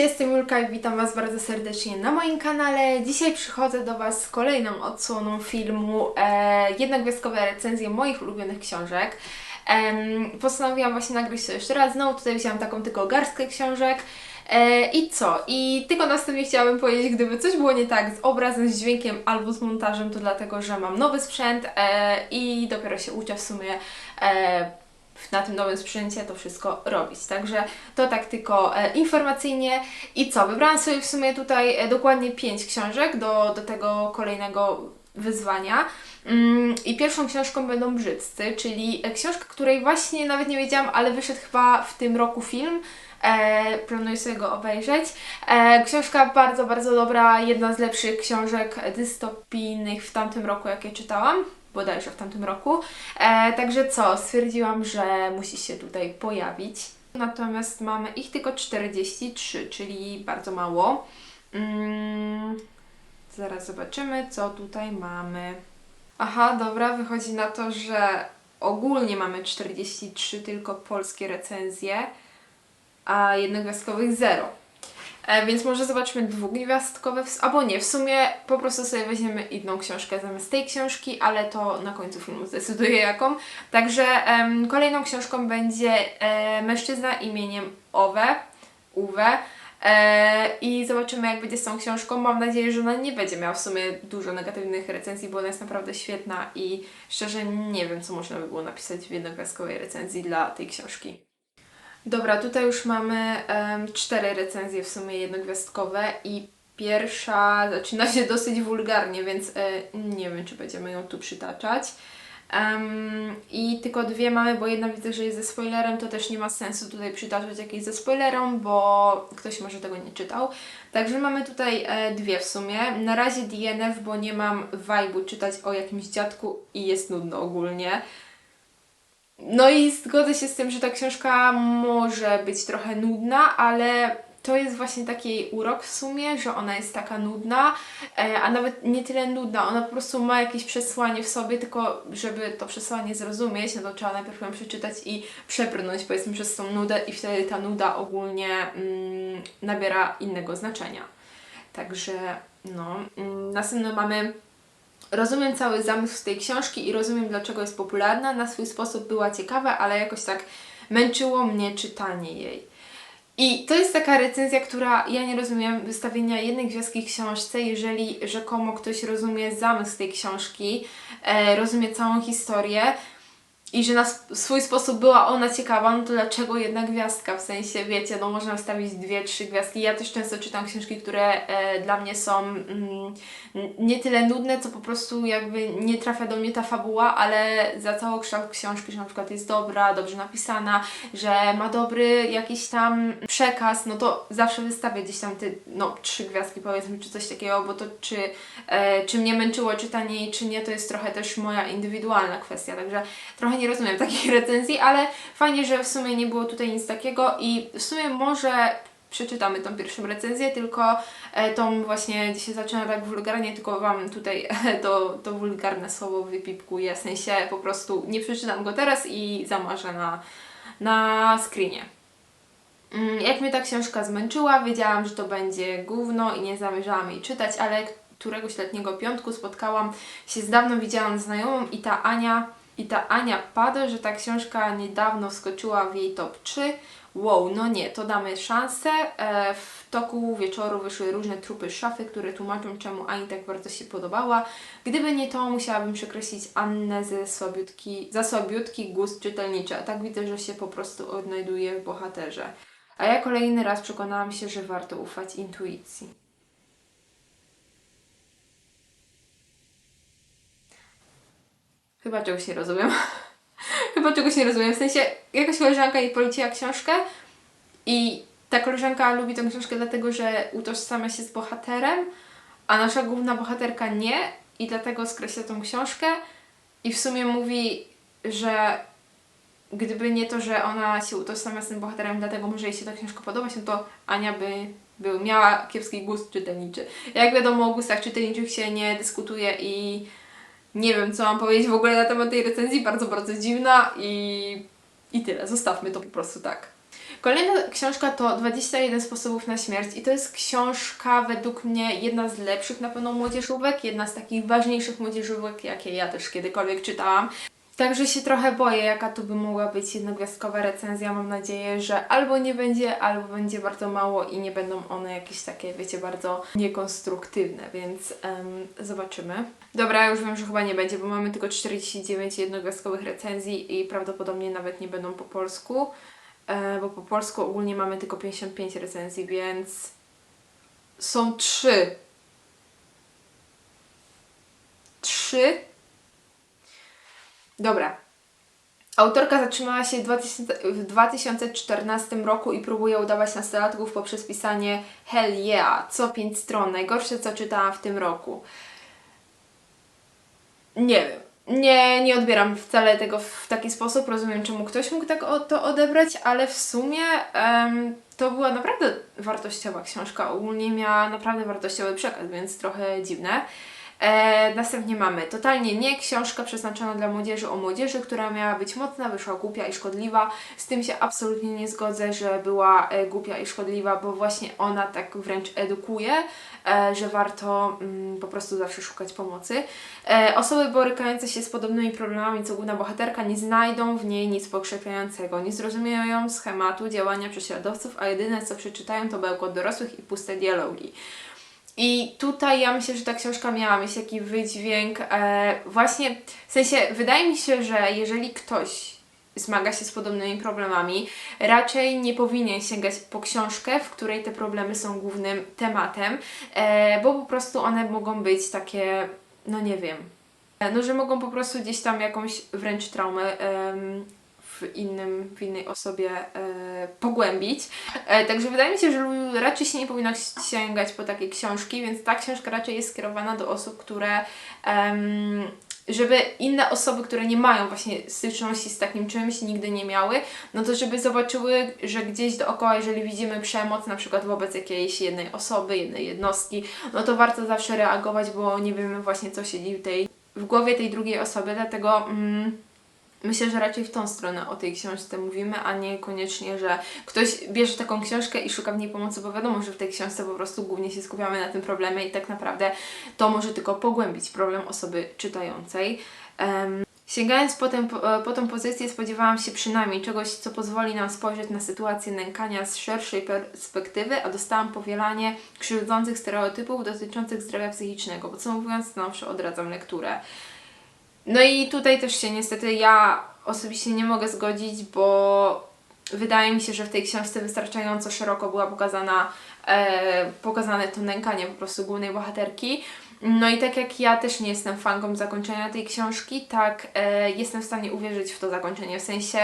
jestem Julka i witam Was bardzo serdecznie na moim kanale. Dzisiaj przychodzę do Was z kolejną odsłoną filmu e, jednogwiazdkowe recenzje moich ulubionych książek. Em, postanowiłam właśnie nagrać to jeszcze raz. Znowu tutaj wzięłam taką tylko garstkę książek. E, I co? I tylko następnie chciałabym powiedzieć, gdyby coś było nie tak z obrazem, z dźwiękiem albo z montażem, to dlatego, że mam nowy sprzęt e, i dopiero się uczę w sumie e, na tym nowym sprzęcie to wszystko robić. Także to tak tylko e, informacyjnie. I co? Wybrałam sobie w sumie tutaj e, dokładnie pięć książek do, do tego kolejnego wyzwania. Mm, I pierwszą książką będą Brzydcy, czyli e, książka, której właśnie nawet nie wiedziałam, ale wyszedł chyba w tym roku film. E, planuję sobie go obejrzeć. E, książka bardzo, bardzo dobra, jedna z lepszych książek dystopijnych w tamtym roku, jakie czytałam bodajże w tamtym roku. E, także co, stwierdziłam, że musi się tutaj pojawić. Natomiast mamy ich tylko 43, czyli bardzo mało. Mm, zaraz zobaczymy, co tutaj mamy. Aha, dobra, wychodzi na to, że ogólnie mamy 43 tylko polskie recenzje, a jednogwiazdkowych zero. E, więc może zobaczmy dwugwiazdkowe, albo nie, w sumie po prostu sobie weźmiemy inną książkę zamiast tej książki, ale to na końcu filmu zdecyduję jaką. Także kolejną książką będzie e, Mężczyzna imieniem Owe, Uwe. E, I zobaczymy, jak będzie z tą książką. Mam nadzieję, że ona nie będzie miała w sumie dużo negatywnych recenzji, bo ona jest naprawdę świetna i szczerze nie wiem, co można by było napisać w jednogwiazdkowej recenzji dla tej książki. Dobra, tutaj już mamy em, cztery recenzje w sumie jednogwiazdkowe i pierwsza zaczyna się dosyć wulgarnie, więc e, nie wiem, czy będziemy ją tu przytaczać. Em, I tylko dwie mamy, bo jedna widzę, że jest ze spoilerem, to też nie ma sensu tutaj przytaczać jakiejś ze spoilerem, bo ktoś może tego nie czytał. Także mamy tutaj e, dwie w sumie. Na razie DNF, bo nie mam vibe'u czytać o jakimś dziadku i jest nudno ogólnie. No i zgodzę się z tym, że ta książka może być trochę nudna, ale to jest właśnie taki urok w sumie, że ona jest taka nudna, e, a nawet nie tyle nudna, ona po prostu ma jakieś przesłanie w sobie, tylko żeby to przesłanie zrozumieć, no to trzeba najpierw ją przeczytać i przebrnąć powiedzmy przez tą nudę i wtedy ta nuda ogólnie mm, nabiera innego znaczenia. Także no, mm, następno mamy Rozumiem cały zamysł tej książki i rozumiem, dlaczego jest popularna. Na swój sposób była ciekawa, ale jakoś tak męczyło mnie czytanie jej. I to jest taka recenzja, która ja nie rozumiem wystawienia jednej gwiazdki książce, jeżeli rzekomo ktoś rozumie zamysł tej książki, e, rozumie całą historię i że na swój sposób była ona ciekawa, no to dlaczego jedna gwiazdka? W sensie, wiecie, no można wstawić dwie, trzy gwiazdki. Ja też często czytam książki, które e, dla mnie są mm, nie tyle nudne, co po prostu jakby nie trafia do mnie ta fabuła, ale za cały kształt książki, że na przykład jest dobra, dobrze napisana, że ma dobry jakiś tam przekaz, no to zawsze wystawię gdzieś tam te, no, trzy gwiazdki powiedzmy, czy coś takiego, bo to czy, e, czy mnie męczyło czytanie jej, czy nie, to jest trochę też moja indywidualna kwestia, także trochę nie rozumiem takich recenzji, ale fajnie, że w sumie nie było tutaj nic takiego i w sumie może przeczytamy tą pierwszą recenzję, tylko e, tą właśnie dzisiaj zaczyna tak wulgarnie, tylko Wam tutaj e, to, to wulgarne słowo wypipkuję, w sensie po prostu nie przeczytam go teraz i zamarzę na, na screenie. Mm, Jak mnie ta książka zmęczyła, wiedziałam, że to będzie gówno i nie zamierzałam jej czytać, ale któregoś letniego piątku spotkałam się z dawno widzianą znajomą i ta Ania, i ta Ania pada, że ta książka niedawno wskoczyła w jej top 3. Wow, no nie, to damy szansę. E, w toku wieczoru wyszły różne trupy szafy, które tłumaczą, czemu Ani tak bardzo się podobała. Gdyby nie to, musiałabym przekreślić Annę ze słabiutki, za słabiutki gust czytelniczy, a tak widzę, że się po prostu odnajduje w bohaterze. A ja kolejny raz przekonałam się, że warto ufać intuicji. Chyba czegoś nie rozumiem. Chyba czegoś nie rozumiem. W sensie, jakaś koleżanka jej poleciła książkę i ta koleżanka lubi tę książkę dlatego, że utożsamia się z bohaterem, a nasza główna bohaterka nie i dlatego skreśla tą książkę i w sumie mówi, że gdyby nie to, że ona się utożsamia z tym bohaterem, dlatego może jej się ta książka podobać, no to Ania by był, miała kiepski gust czytelniczy. Jak wiadomo, o gustach czytelniczych się nie dyskutuje i nie wiem, co mam powiedzieć w ogóle na temat tej recenzji, bardzo, bardzo dziwna i, i tyle, zostawmy to po prostu tak. Kolejna książka to 21 sposobów na śmierć i to jest książka według mnie jedna z lepszych na pewno młodzieżówek, jedna z takich ważniejszych młodzieżówek, jakie ja też kiedykolwiek czytałam. Także się trochę boję, jaka tu by mogła być jednogwiazdkowa recenzja. Mam nadzieję, że albo nie będzie, albo będzie bardzo mało i nie będą one jakieś takie, wiecie, bardzo niekonstruktywne, więc em, zobaczymy. Dobra, już wiem, że chyba nie będzie, bo mamy tylko 49 jednogwiazdkowych recenzji i prawdopodobnie nawet nie będą po polsku, e, bo po polsku ogólnie mamy tylko 55 recenzji, więc są trzy. Trzy Dobra. Autorka zatrzymała się w 2000 w 2014 roku i próbuje udawać nastolatków poprzez pisanie Hell yeah, co pięć stron. Najgorsze, co czytałam w tym roku. Nie wiem. Nie, nie odbieram wcale tego w taki sposób. Rozumiem, czemu ktoś mógł tak o, to odebrać, ale w sumie to była naprawdę wartościowa książka. Ogólnie miała naprawdę wartościowy przekaz, więc trochę dziwne. E, następnie mamy Totalnie nie, książka przeznaczona dla młodzieży o młodzieży, która miała być mocna, wyszła głupia i szkodliwa. Z tym się absolutnie nie zgodzę, że była e, głupia i szkodliwa, bo właśnie ona tak wręcz edukuje, e, że warto mm, po prostu zawsze szukać pomocy. E, osoby borykające się z podobnymi problemami co główna bohaterka nie znajdą w niej nic pokrzepiającego, nie zrozumieją schematu działania prześladowców, a jedyne co przeczytają to bełkot dorosłych i puste dialogi. I tutaj ja myślę, że ta książka miała mieć taki wydźwięk. E, właśnie, w sensie, wydaje mi się, że jeżeli ktoś zmaga się z podobnymi problemami, raczej nie powinien sięgać po książkę, w której te problemy są głównym tematem, e, bo po prostu one mogą być takie, no nie wiem, e, no że mogą po prostu gdzieś tam jakąś wręcz traumę w, innym, w innej osobie e, pogłębić. E, także wydaje mi się, że raczej się nie powinno sięgać po takie książki, więc ta książka raczej jest skierowana do osób, które em, żeby inne osoby, które nie mają właśnie styczności z takim czymś, nigdy nie miały, no to żeby zobaczyły, że gdzieś dookoła, jeżeli widzimy przemoc, na przykład wobec jakiejś jednej osoby, jednej jednostki, no to warto zawsze reagować, bo nie wiemy właśnie, co siedzi w, tej, w głowie tej drugiej osoby, dlatego... Mm, Myślę, że raczej w tą stronę o tej książce mówimy, a nie koniecznie, że ktoś bierze taką książkę i szuka w niej pomocy, bo wiadomo, że w tej książce po prostu głównie się skupiamy na tym problemie i tak naprawdę to może tylko pogłębić problem osoby czytającej. Um, Sięgając potem, po, po tą pozycję, spodziewałam się przynajmniej czegoś, co pozwoli nam spojrzeć na sytuację nękania z szerszej perspektywy, a dostałam powielanie krzywdzących stereotypów dotyczących zdrowia psychicznego. Podsumowując, stanowczo odradzam lekturę. No i tutaj też się niestety ja osobiście nie mogę zgodzić, bo wydaje mi się, że w tej książce wystarczająco szeroko była pokazana, e, pokazane to nękanie po prostu głównej bohaterki. No i tak jak ja też nie jestem fanką zakończenia tej książki, tak e, jestem w stanie uwierzyć w to zakończenie. W sensie,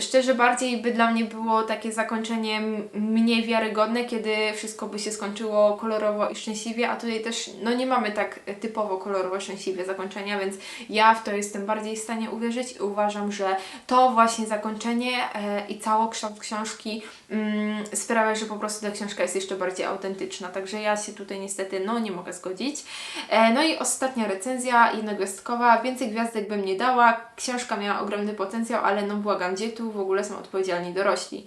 szczerze bardziej by dla mnie było takie zakończenie mniej wiarygodne, kiedy wszystko by się skończyło kolorowo i szczęśliwie, a tutaj też no nie mamy tak typowo kolorowo szczęśliwie zakończenia, więc ja w to jestem bardziej w stanie uwierzyć i uważam, że to właśnie zakończenie e, i całokształt książki mm, sprawia, że po prostu ta książka jest jeszcze bardziej autentyczna. Także ja się tutaj niestety no nie mogę zgodzić. E, no i ostatnia recenzja jednogwiazdkowa. Więcej gwiazdek bym nie dała. Książka miała ogromny potencjał, ale no gdzie tu w ogóle są odpowiedzialni dorośli?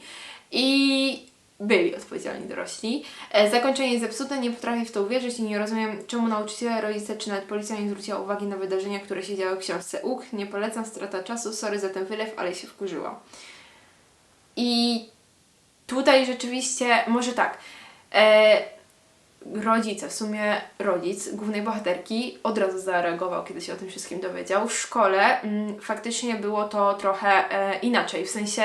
I byli odpowiedzialni dorośli. E, zakończenie jest zepsute, nie potrafię w to uwierzyć i nie rozumiem, czemu nauczyciele, rodzice czy nawet policja nie zwróciła uwagi na wydarzenia, które się działy w książce. Uk, nie polecam, strata czasu, sorry za ten wylew, ale się wkurzyła. I tutaj rzeczywiście, może tak, e, rodzice, w sumie rodzic głównej bohaterki od razu zareagował, kiedy się o tym wszystkim dowiedział. W szkole mm, faktycznie było to trochę e, inaczej, w sensie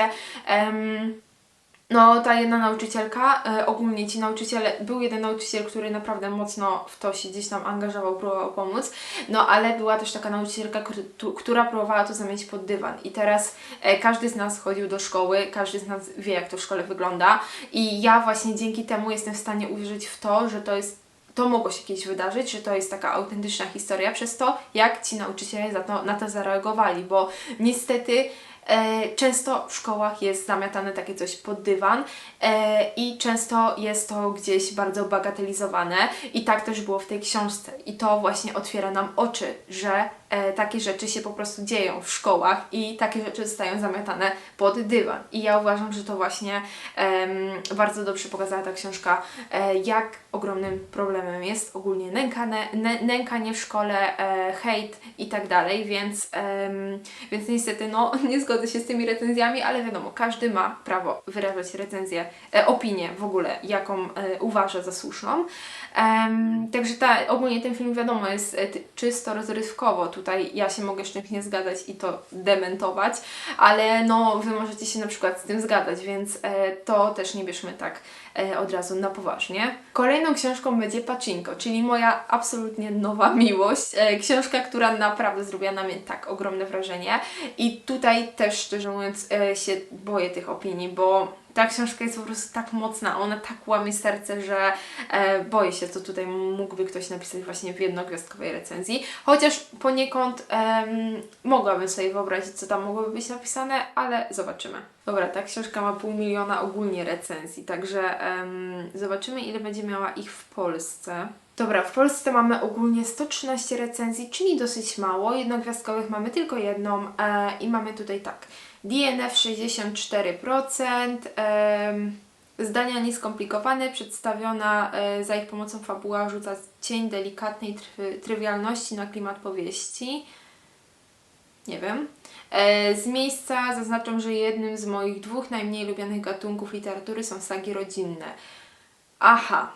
no, ta jedna nauczycielka, e, ogólnie ci nauczyciele, był jeden nauczyciel, który naprawdę mocno w to się gdzieś tam angażował, próbował pomóc, no ale była też taka nauczycielka, która próbowała to zamienić pod dywan. I teraz e, każdy z nas chodził do szkoły, każdy z nas wie, jak to w szkole wygląda. I ja właśnie dzięki temu jestem w stanie uwierzyć w to, że to jest to mogło się kiedyś wydarzyć, że to jest taka autentyczna historia przez to, jak ci nauczyciele za to, na to zareagowali, bo niestety często w szkołach jest zamiatane takie coś pod dywan e, i często jest to gdzieś bardzo bagatelizowane. I tak też było w tej książce. I to właśnie otwiera nam oczy, że e, takie rzeczy się po prostu dzieją w szkołach i takie rzeczy zostają zamiatane pod dywan. I ja uważam, że to właśnie em, bardzo dobrze pokazała ta książka, e, jak ogromnym problemem jest ogólnie nękane, nę, nękanie w szkole, e, hejt i tak dalej, więc, em, więc niestety no, nie zgodzę się z tymi recenzjami, ale wiadomo, każdy ma prawo wyrażać recenzję, e, opinię w ogóle, jaką e, uważa za słuszną. Em, także ta, ogólnie ten film wiadomo jest e, czysto rozrywkowo, tutaj ja się mogę z czymś nie zgadzać i to dementować, ale no Wy możecie się na przykład z tym zgadzać, więc e, to też nie bierzmy tak e, od razu na poważnie. Kolejną książką będzie Pacinko, czyli moja absolutnie nowa miłość. E, książka, która naprawdę zrobiła na mnie tak ogromne wrażenie i tutaj też szczerze mówiąc e, się boję tych opinii, bo ta książka jest po prostu tak mocna, ona tak łamie serce, że e, boję się, co tutaj mógłby ktoś napisać właśnie w jednogwiazdkowej recenzji. Chociaż poniekąd em, mogłabym sobie wyobrazić, co tam mogłoby być napisane, ale zobaczymy. Dobra, ta książka ma pół miliona ogólnie recenzji, także em, zobaczymy, ile będzie miała ich w Polsce. Dobra, w Polsce mamy ogólnie 113 recenzji, czyli dosyć mało. Jednogwiazdkowych mamy tylko jedną e, i mamy tutaj tak. DNF 64%, em, zdania nieskomplikowane, przedstawiona e, za ich pomocą fabuła rzuca cień delikatnej try, trywialności na klimat powieści. Nie wiem. E, Z miejsca zaznaczam, że jednym z moich dwóch najmniej lubianych gatunków literatury są sagi rodzinne. Aha.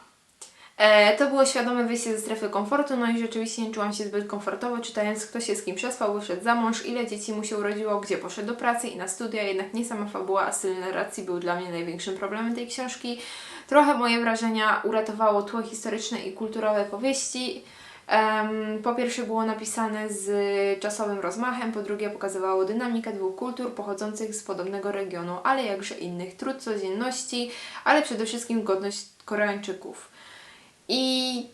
E, to było świadome wyjście ze strefy komfortu, no i rzeczywiście nie czułam się zbyt komfortowo, czytając kto się z kim przespał, wyszedł za mąż, ile dzieci mu się urodziło, gdzie poszedł do pracy i na studia, jednak nie sama fabuła, a styl narracji był dla mnie największym problemem tej książki. Trochę moje wrażenia uratowało tło historyczne i kulturowe powieści. Em, po pierwsze było napisane z czasowym rozmachem, po drugie pokazywało dynamikę dwóch kultur pochodzących z podobnego regionu, ale jakże innych, trud codzienności, ale przede wszystkim godność Koreańczyków. I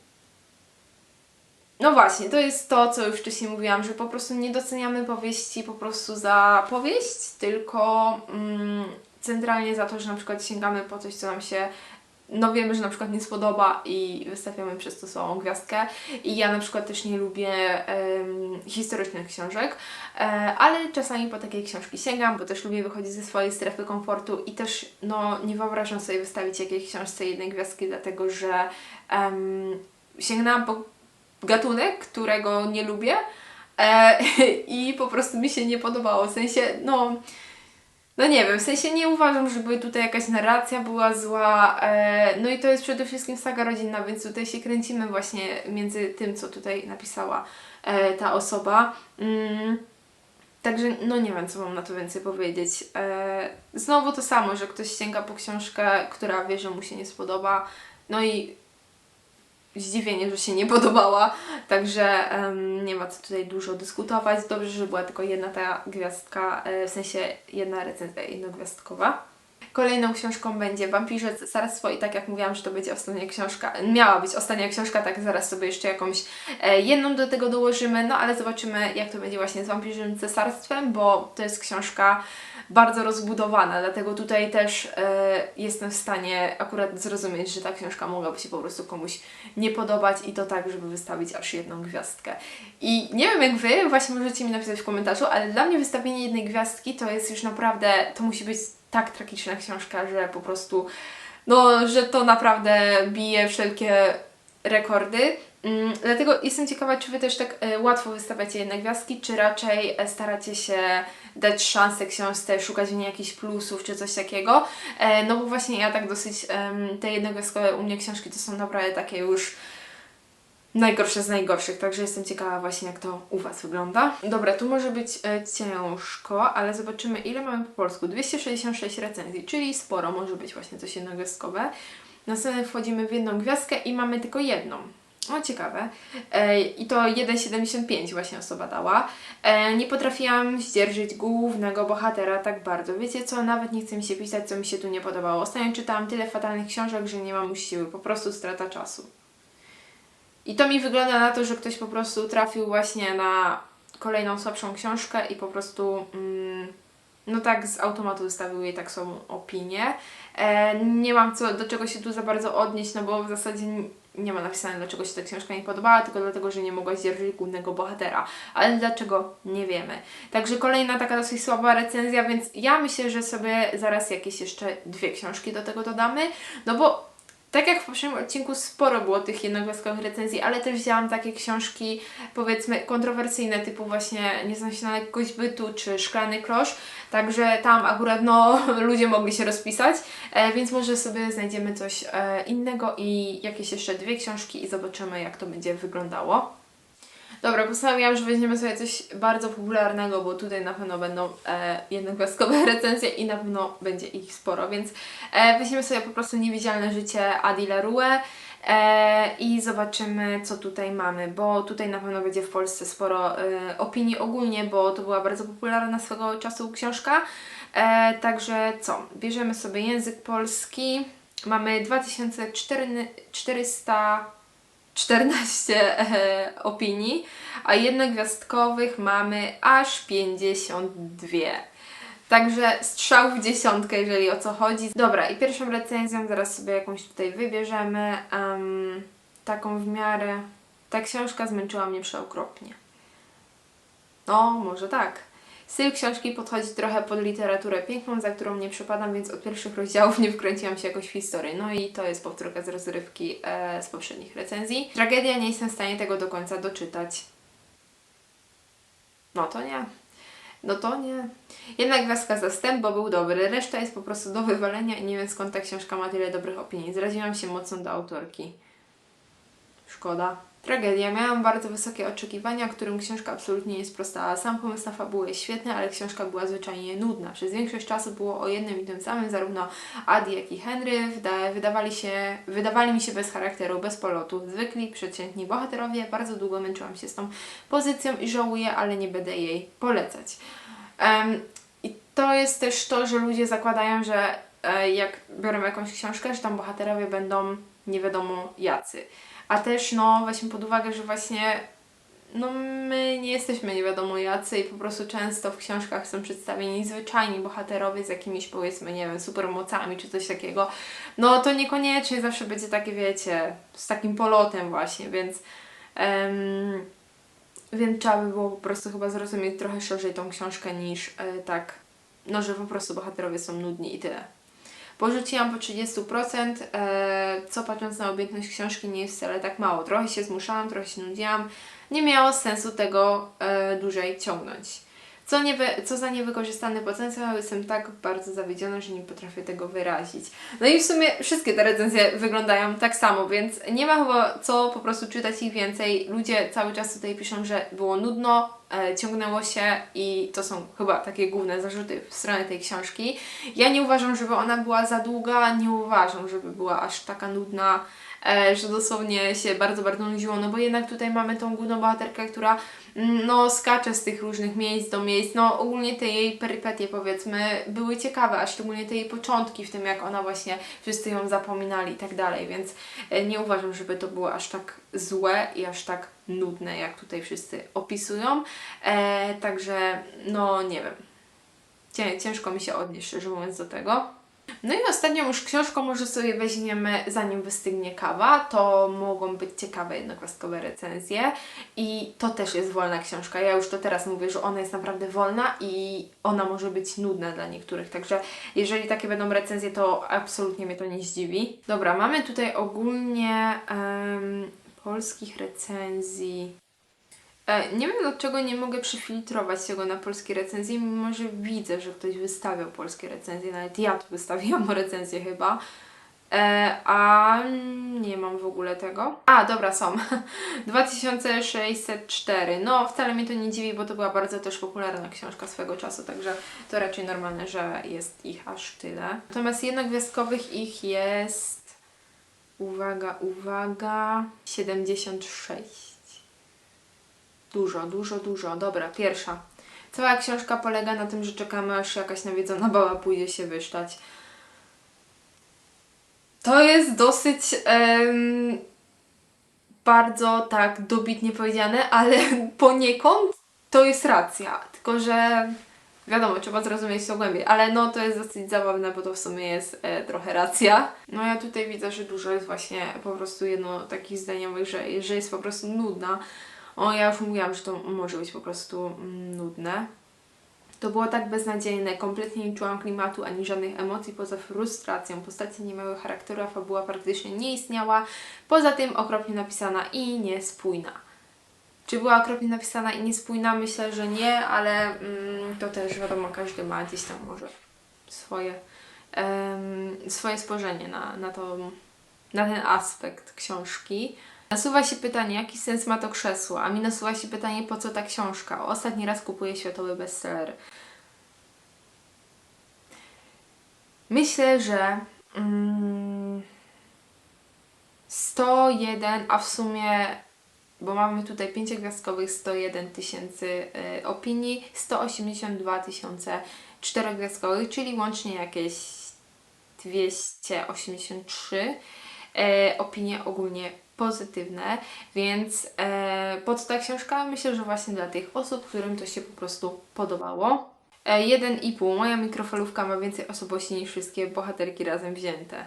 no właśnie, to jest to, co już wcześniej mówiłam, że po prostu nie doceniamy powieści po prostu za powieść, tylko mm, centralnie za to, że na przykład sięgamy po coś, co nam się no wiemy, że na przykład nie spodoba i wystawiamy przez to swoją gwiazdkę. I ja na przykład też nie lubię em, historycznych książek, e, ale czasami po takiej książki sięgam, bo też lubię wychodzić ze swojej strefy komfortu i też no nie wyobrażam sobie wystawić jakiejś książce jednej gwiazdki, dlatego że em, sięgnęłam po gatunek, którego nie lubię e, i po prostu mi się nie podobało. W sensie, no, no nie wiem, w sensie nie uważam, żeby tutaj jakaś narracja była zła. E, no i to jest przede wszystkim saga rodzinna, więc tutaj się kręcimy właśnie między tym, co tutaj napisała e, ta osoba. Mm. Także no nie wiem, co mam na to więcej powiedzieć. E, znowu to samo, że ktoś sięga po książkę, która wie, że mu się nie spodoba. No i zdziwienie, że się nie podobała, także em, nie ma co tutaj dużo dyskutować. Dobrze, że była tylko jedna ta gwiazdka, e, w sensie jedna recenzja jednogwiazdkowa. Kolejną książką będzie Wampirze Cesarstwo i tak jak mówiłam, że to będzie ostatnia książka, miała być ostatnia książka, tak zaraz sobie jeszcze jakąś e, jedną do tego dołożymy, no ale zobaczymy jak to będzie właśnie z Wampirzym Cesarstwem, bo to jest książka bardzo rozbudowana, dlatego tutaj też e, jestem w stanie akurat zrozumieć, że ta książka mogłaby się po prostu komuś nie podobać i to tak, żeby wystawić aż jedną gwiazdkę. I nie wiem jak Wy, właśnie możecie mi napisać w komentarzu, ale dla mnie wystawienie jednej gwiazdki to jest już naprawdę, to musi być tak tragiczna książka, że po prostu, no, że to naprawdę bije wszelkie rekordy. Mm, dlatego jestem ciekawa, czy Wy też tak e, łatwo wystawiacie jedne gwiazdki, czy raczej e, staracie się dać szansę książce, szukać w niej jakichś plusów, czy coś takiego. E, no bo właśnie ja tak dosyć, em, te jednogwiazdkowe u mnie książki to są naprawdę takie już najgorsze z najgorszych, także jestem ciekawa właśnie jak to u Was wygląda. Dobra, tu może być e, ciężko, ale zobaczymy ile mamy po polsku. 266 recenzji, czyli sporo może być właśnie coś jednogwiazdkowe. Następnie wchodzimy w jedną gwiazdkę i mamy tylko jedną. O, ciekawe. E, I to 1,75 właśnie osoba dała. E, nie potrafiłam zdzierżyć głównego bohatera tak bardzo. Wiecie co, nawet nie chce mi się pisać, co mi się tu nie podobało. Ostatnio czytałam tyle fatalnych książek, że nie mam już siły. Po prostu strata czasu. I to mi wygląda na to, że ktoś po prostu trafił właśnie na kolejną słabszą książkę i po prostu mm, no tak z automatu wystawił jej tak słabą opinię. E, nie mam co, do czego się tu za bardzo odnieść, no bo w zasadzie nie ma napisane, dlaczego się ta książka nie podobała, tylko dlatego, że nie mogła zdzierżyć głównego bohatera. Ale dlaczego? Nie wiemy. Także kolejna taka dosyć słaba recenzja, więc ja myślę, że sobie zaraz jakieś jeszcze dwie książki do tego dodamy, no bo tak jak w poprzednim odcinku sporo było tych jednogwiazdkowych recenzji, ale też wzięłam takie książki powiedzmy kontrowersyjne typu właśnie Nie znam się na lekkość bytu czy Szklany klosz, także tam akurat no ludzie mogli się rozpisać, e, więc może sobie znajdziemy coś e, innego i jakieś jeszcze dwie książki i zobaczymy jak to będzie wyglądało. Dobra, postanowiłam, że weźmiemy sobie coś bardzo popularnego, bo tutaj na pewno będą e, jednogwiazdkowe recenzje i na pewno będzie ich sporo, więc e, weźmiemy sobie po prostu Niewidzialne życie Adi LaRue e, i zobaczymy, co tutaj mamy, bo tutaj na pewno będzie w Polsce sporo e, opinii ogólnie, bo to była bardzo popularna swego czasu książka. E, także co? Bierzemy sobie język polski. Mamy 2400 14 e, opinii, a jednogwiazdkowych mamy aż 52. Także strzał w dziesiątkę, jeżeli o co chodzi. Dobra, i pierwszą recenzją zaraz sobie jakąś tutaj wybierzemy. em, taką w miarę. Ta książka zmęczyła mnie przeokropnie. No, może tak. Styl książki podchodzi trochę pod literaturę piękną, za którą nie przepadam, więc od pierwszych rozdziałów nie wkręciłam się jakoś w historię. No i to jest powtórka z rozrywki e, z poprzednich recenzji. Tragedia, nie jestem w stanie tego do końca doczytać. No to nie. No to nie. Jednak gwiazdka za wstęp, bo był dobry. Reszta jest po prostu do wywalenia i nie wiem skąd ta książka ma tyle dobrych opinii. Zraziłam się mocno do autorki. Szkoda. Tragedia. Miałam bardzo wysokie oczekiwania, którym książka absolutnie nie sprostała. Sam pomysł na fabułę jest świetny, ale książka była zwyczajnie nudna. Przez większość czasu było o jednym i tym samym, zarówno Adi, jak i Henry wyda- wydawali, się, wydawali mi się bez charakteru, bez polotu. Zwykli, przeciętni bohaterowie. Bardzo długo męczyłam się z tą pozycją i żałuję, ale nie będę jej polecać. Em, I to jest też to, że ludzie zakładają, że e, jak biorą jakąś książkę, że tam bohaterowie będą nie wiadomo jacy. A też no weźmy pod uwagę, że właśnie no my nie jesteśmy nie wiadomo jacy i po prostu często w książkach są przedstawieni zwyczajni bohaterowie z jakimiś powiedzmy, nie wiem, supermocami czy coś takiego. No to niekoniecznie zawsze będzie takie, wiecie, z takim polotem właśnie, więc więc trzeba by było po prostu chyba zrozumieć trochę szerzej tą książkę niż e, tak, no że po prostu bohaterowie są nudni i tyle. Porzuciłam po 30%, e, co patrząc na objętność książki nie jest wcale tak mało. Trochę się zmuszałam, trochę się nudziłam. Nie miało sensu tego e, dłużej ciągnąć. Co, nie co za niewykorzystany potencjał, jestem tak bardzo zawiedziona, że nie potrafię tego wyrazić. No i w sumie wszystkie te recenzje wyglądają tak samo, więc nie ma chyba co po prostu czytać ich więcej. Ludzie cały czas tutaj piszą, że było nudno, e, ciągnęło się i to są chyba takie główne zarzuty w stronę tej książki. Ja nie uważam, żeby ona była za długa, nie uważam, żeby była aż taka nudna, że dosłownie się bardzo, bardzo nudziło, no bo jednak tutaj mamy tą główną bohaterkę, która mm, no skacze z tych różnych miejsc do miejsc, no ogólnie te jej perypetie powiedzmy były ciekawe, a szczególnie te jej początki w tym, jak ona właśnie wszyscy ją zapominali i tak dalej, więc e, nie uważam, żeby to było aż tak złe i aż tak nudne, jak tutaj wszyscy opisują, e, także no nie wiem, Cię, ciężko mi się odnieść, szczerze mówiąc, do tego. No i ostatnią już książką może sobie weźmiemy, zanim wystygnie kawa, to mogą być ciekawe jednogwiazdkowe recenzje i to też jest wolna książka. Ja już to teraz mówię, że ona jest naprawdę wolna i ona może być nudna dla niektórych, także jeżeli takie będą recenzje, to absolutnie mnie to nie zdziwi. Dobra, mamy tutaj ogólnie em, polskich recenzji. E, Nie wiem dlaczego nie mogę przefiltrować tego na polskie recenzje, mimo że widzę, że ktoś wystawiał polskie recenzje, nawet ja tu wystawiłam recenzję chyba. E, a nie mam w ogóle tego. A, dobra, są. 2604. No, wcale mnie to nie dziwi, bo to była bardzo też popularna książka swego czasu, także to raczej normalne, że jest ich aż tyle. Natomiast jednogwiazdkowych ich jest. Uwaga, uwaga. 76. Dużo, dużo, dużo. Dobra, pierwsza. Cała książka polega na tym, że czekamy, aż jakaś nawiedzona baba pójdzie się wysztać. To jest dosyć em, bardzo tak dobitnie powiedziane, ale poniekąd to jest racja. Tylko, że Wiadomo, trzeba zrozumieć to głębiej, ale no to jest dosyć zabawne, bo to w sumie jest e, trochę racja. No ja tutaj widzę, że dużo jest właśnie po prostu jedno takich zdaniowych, że, że jest po prostu nudna. O, ja już mówiłam, że to może być po prostu mm, nudne. To było tak beznadziejne, kompletnie nie czułam klimatu ani żadnych emocji poza frustracją. Postacie nie miały charakteru, a fabuła praktycznie nie istniała. Poza tym okropnie napisana i niespójna. Czy była okropnie napisana i niespójna? Myślę, że nie, ale mm, to też wiadomo, każdy ma gdzieś tam może swoje, em, swoje spojrzenie na, na, to, na ten aspekt książki. Nasuwa się pytanie, jaki sens ma to krzesło, a mi nasuwa się pytanie, po co ta książka. Ostatni raz kupuję światowy bestseller. Myślę, że mm, 101, a w sumie, bo mamy tutaj 5 gwiazdkowych, 101 tysięcy y, opinii, 182 tysiące czterogwiazdkowych, czyli łącznie jakieś 283 e, opinie ogólnie pozytywne, więc e, po co ta książka? Myślę, że właśnie dla tych osób, którym to się po prostu podobało. E, 1,5. Moja mikrofalówka ma więcej osobowości niż wszystkie bohaterki razem wzięte.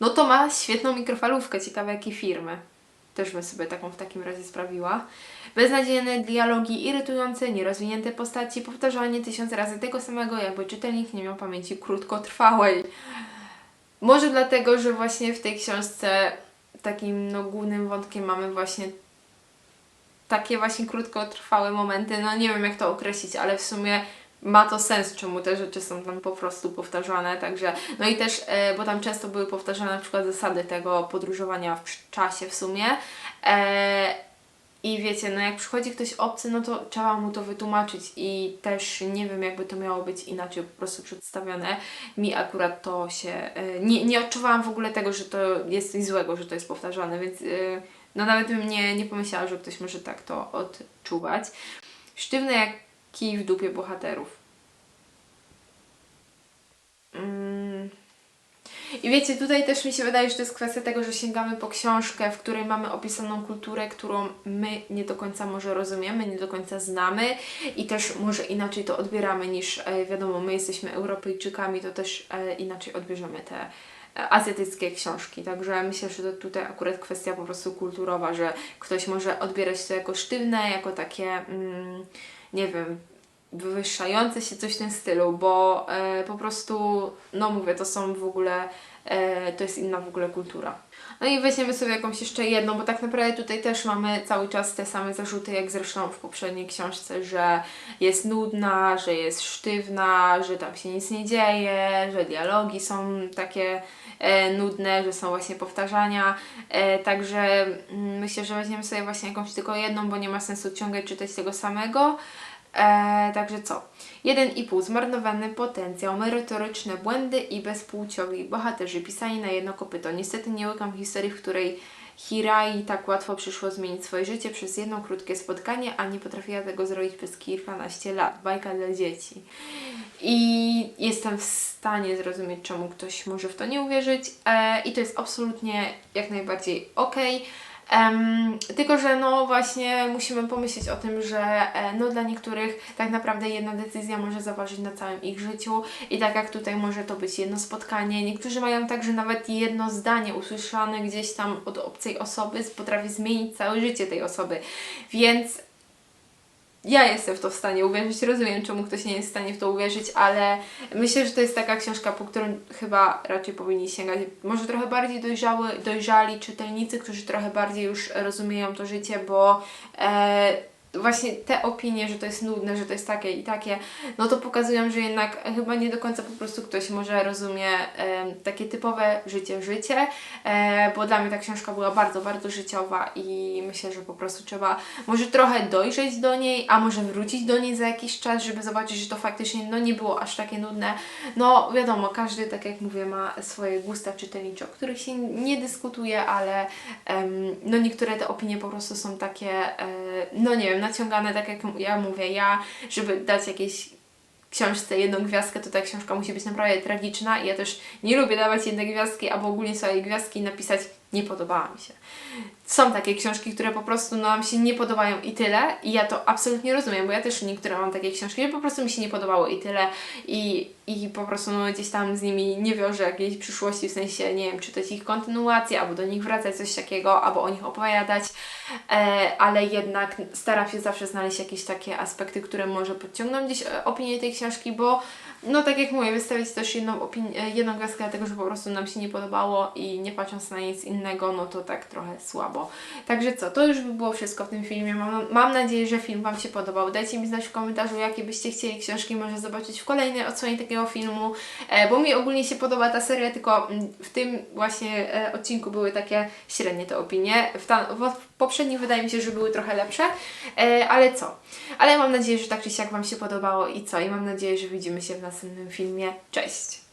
No to ma świetną mikrofalówkę, ciekawe jakiej firmy. Też bym sobie taką w takim razie sprawiła. Beznadziejne dialogi, irytujące, nierozwinięte postaci, powtarzanie tysiące razy tego samego, jakby czytelnik nie miał pamięci krótkotrwałej. Może dlatego, że właśnie w tej książce takim no, głównym wątkiem mamy właśnie takie właśnie krótkotrwałe momenty. No nie wiem jak to określić, ale w sumie ma to sens, czemu te rzeczy są tam po prostu powtarzane, także no i też, e, bo tam często były powtarzane na przykład zasady tego podróżowania w czasie w sumie e, i wiecie, no jak przychodzi ktoś obcy, no to trzeba mu to wytłumaczyć i też nie wiem jakby to miało być inaczej po prostu przedstawione. Mi akurat to się, e, nie, nie odczuwałam w ogóle tego, że to jest coś złego, że to jest powtarzane, więc e, no nawet bym nie, nie pomyślała, że ktoś może tak to odczuwać. Sztywne jak kij w dupie bohaterów. I wiecie, tutaj też mi się wydaje, że to jest kwestia tego, że sięgamy po książkę, w której mamy opisaną kulturę, którą my nie do końca może rozumiemy, nie do końca znamy i też może inaczej to odbieramy niż, e, wiadomo, my jesteśmy Europejczykami, to też e, inaczej odbierzemy te e, azjatyckie książki. Także myślę, że to tutaj akurat kwestia po prostu kulturowa, że ktoś może odbierać to jako sztywne, jako takie, mm, nie wiem, wywyższające się coś w tym stylu, bo e, po prostu, no mówię, to są w ogóle, to jest inna w ogóle kultura. No i weźmiemy sobie jakąś jeszcze jedną, bo tak naprawdę tutaj też mamy cały czas te same zarzuty, jak zresztą w poprzedniej książce, że jest nudna, że jest sztywna, że tam się nic nie dzieje, że dialogi są takie e, nudne, że są właśnie powtarzania. E, także mm, myślę, że weźmiemy sobie właśnie jakąś tylko jedną, bo nie ma sensu ciągle czytać tego samego. E, także co? 1,5 zmarnowany potencjał, merytoryczne błędy i bezpłciowi bohaterzy pisani na jedno kopyto. Niestety nie łykam historii, w której Hirai tak łatwo przyszło zmienić swoje życie przez jedno krótkie spotkanie, a nie potrafiła tego zrobić przez kilkanaście lat. Bajka dla dzieci. I jestem w stanie zrozumieć, czemu ktoś może w to nie uwierzyć. E, I to jest absolutnie jak najbardziej okej. Em, tylko, że no właśnie musimy pomyśleć o tym, że e, no dla niektórych tak naprawdę jedna decyzja może zaważyć na całym ich życiu i tak jak tutaj może to być jedno spotkanie. Niektórzy mają tak, że nawet jedno zdanie usłyszane gdzieś tam od obcej osoby potrafi zmienić całe życie tej osoby. Więc ja jestem w to w stanie uwierzyć, rozumiem, czemu ktoś nie jest w stanie w to uwierzyć, ale myślę, że to jest taka książka, po którą chyba raczej powinni sięgać. Może trochę bardziej dojrzały, dojrzali czytelnicy, którzy trochę bardziej już rozumieją to życie, bo e, właśnie te opinie, że to jest nudne, że to jest takie i takie, no to pokazują, że jednak chyba nie do końca po prostu ktoś może rozumie e, takie typowe życie, życie, e, bo dla mnie ta książka była bardzo, bardzo życiowa i myślę, że po prostu trzeba może trochę dojrzeć do niej, a może wrócić do niej za jakiś czas, żeby zobaczyć, że to faktycznie no nie było aż takie nudne. No wiadomo, każdy, tak jak mówię, ma swoje gusta czytelnicze, o których się nie dyskutuje, ale em, no niektóre te opinie po prostu są takie, e, no nie wiem, naciągane, tak jak ja mówię, ja, żeby dać jakieś książce jedną gwiazdkę, to ta książka musi być naprawdę tragiczna i ja też nie lubię dawać jednej gwiazdki, albo ogólnie sobie gwiazdki napisać nie podobała mi się. Są takie książki, które po prostu no, nam się nie podobają i tyle i ja to absolutnie rozumiem, bo ja też niektóre mam takie książki, że po prostu mi się nie podobało i tyle i, i po prostu no, gdzieś tam z nimi nie wiążę jakiejś przyszłości, w sensie, nie wiem, czytać ich kontynuację, albo do nich wracać, coś takiego, albo o nich opowiadać, e, ale jednak staram się zawsze znaleźć jakieś takie aspekty, które może podciągną gdzieś e, opinię tej książki, bo no tak jak mówię, wystawić też jedną, jedną gwiazdkę dlatego, że po prostu nam się nie podobało i nie patrząc na nic innego, no to tak trochę słabo. Także co, to już by było wszystko w tym filmie. Mam, mam nadzieję, że film Wam się podobał. Dajcie mi znać w komentarzu, jakie byście chcieli książki może zobaczyć w kolejnej odsłonie takiego filmu, e, bo mi ogólnie się podoba ta seria, tylko mm, w tym właśnie e, odcinku były takie średnie te opinie. W, ta, w poprzednich wydaje mi się, że były trochę lepsze, e, ale co? Ale mam nadzieję, że tak czy siak Wam się podobało i co? I mam nadzieję, że widzimy się w następnym filmie. Cześć!